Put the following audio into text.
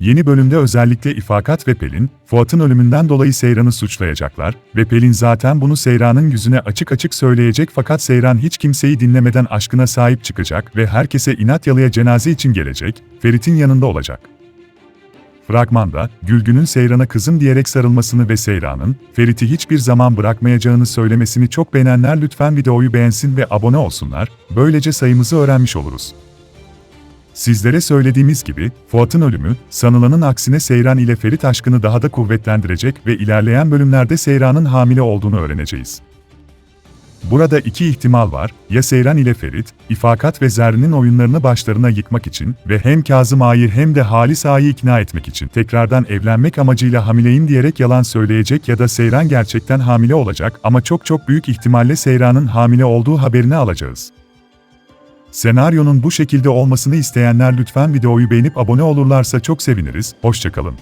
Yeni bölümde özellikle İfakat ve Pelin, Fuat'ın ölümünden dolayı Seyran'ı suçlayacaklar ve Pelin zaten bunu Seyran'ın yüzüne açık açık söyleyecek fakat Seyran hiç kimseyi dinlemeden aşkına sahip çıkacak ve herkese inat yalıya cenaze için gelecek, Ferit'in yanında olacak. Fragmanda, Gülgün'ün Seyran'a kızım diyerek sarılmasını ve Seyran'ın, Ferit'i hiçbir zaman bırakmayacağını söylemesini çok beğenenler lütfen videoyu beğensin ve abone olsunlar, böylece sayımızı öğrenmiş oluruz. Sizlere söylediğimiz gibi, Fuat'ın ölümü, sanılanın aksine Seyran ile Ferit aşkını daha da kuvvetlendirecek ve ilerleyen bölümlerde Seyran'ın hamile olduğunu öğreneceğiz. Burada iki ihtimal var, ya Seyran ile Ferit, İfakat ve Zerrin'in oyunlarını başlarına yıkmak için ve hem Kazım Ağa'yı hem de Halis Ağa'yı ikna etmek için tekrardan evlenmek amacıyla hamileyim diyerek yalan söyleyecek ya da Seyran gerçekten hamile olacak ama çok çok büyük ihtimalle Seyran'ın hamile olduğu haberini alacağız. Senaryonun bu şekilde olmasını isteyenler lütfen videoyu beğenip abone olurlarsa çok seviniriz, hoşçakalın.